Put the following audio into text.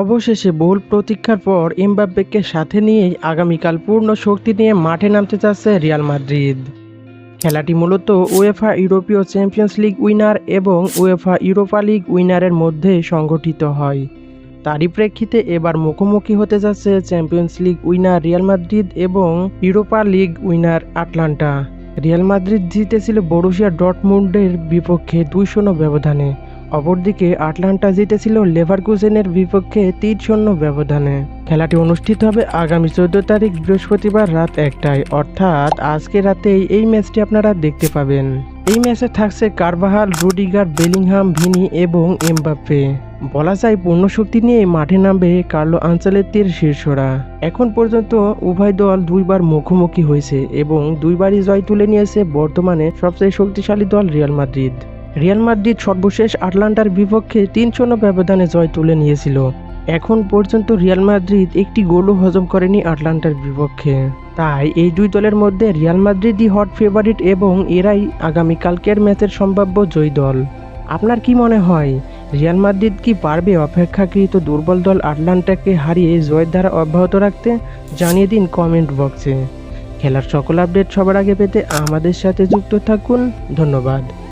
অবশেষে বহুল প্রতীক্ষার পর এমবাপ্পেকে সাথে নিয়েই আগামীকাল পূর্ণ শক্তি নিয়ে মাঠে নামতে যাচ্ছে রিয়াল মাদ্রিদ। খেলাটি মূলত উয়েফা ইউরোপীয় চ্যাম্পিয়ন্স লিগ উইনার এবং উয়েফা ইউরোপা লিগ উইনারের মধ্যে সংগঠিত হয়। তারই প্রেক্ষিতে এবার মুখোমুখি হতে যাচ্ছে champions league winner Real Madrid এবং Europa League winner Atalanta. Real Madrid জিতেছিল বরুশিয়া ডটমুন্ডের বিপক্ষে দুই শূন্য ব্যবধানে। অপরদিকে আটলান্টা জিতেছিল লেভারকুজেনের বিপক্ষে তিন শূন্য ব্যবধানে। খেলাটি অনুষ্ঠিত হবে আগামী চোদ্দ তারিখ বৃহস্পতিবার রাত একটায়। অর্থাৎ আজকে রাতেই এই ম্যাচটি আপনারা দেখতে পাবেন। এই ম্যাচে থাকছে কারবাহাল রুডিগার, বেলিংহাম, ভিনি এবং এমবাপ্পে। বলা যায় পূর্ণ শক্তি নিয়ে মাঠে নামবে কার্লো আঞ্চলেত্তির শীর্ষরা। এখন পর্যন্ত উভয় দল দুইবার মুখোমুখি হয়েছে এবং দুইবারই জয় তুলে নিয়েছে বর্তমানে সবচেয়ে শক্তিশালী দল রিয়াল মাদ্রিদ। রিয়াল মাদ্রিদ সর্বশেষ আটলান্টার বিপক্ষে তিন শূন্য ব্যবধানে জয় তুলে নিয়েছিল। এখন পর্যন্ত রিয়াল মাদ্রিদ একটি গোলও হজম করেনি আটলান্টার বিপক্ষে। তাই এই দুই দলের মধ্যে রিয়াল মাদ্রিদই হট ফেভারিট এবং এরাই আগামীকালকের ম্যাচের সম্ভাব্য জয়ী দল। আপনার কি মনে হয়, রিয়াল মাদ্রিদ কি পারবে অপেক্ষাকৃত দুর্বল দল আটলান্টাকে হারিয়ে জয়ের ধারা অব্যাহত রাখতে? জানিয়ে দিন কমেন্ট বক্সে। খেলার সকল আপডেট সবার আগে পেতে আমাদের সাথে যুক্ত থাকুন। ধন্যবাদ।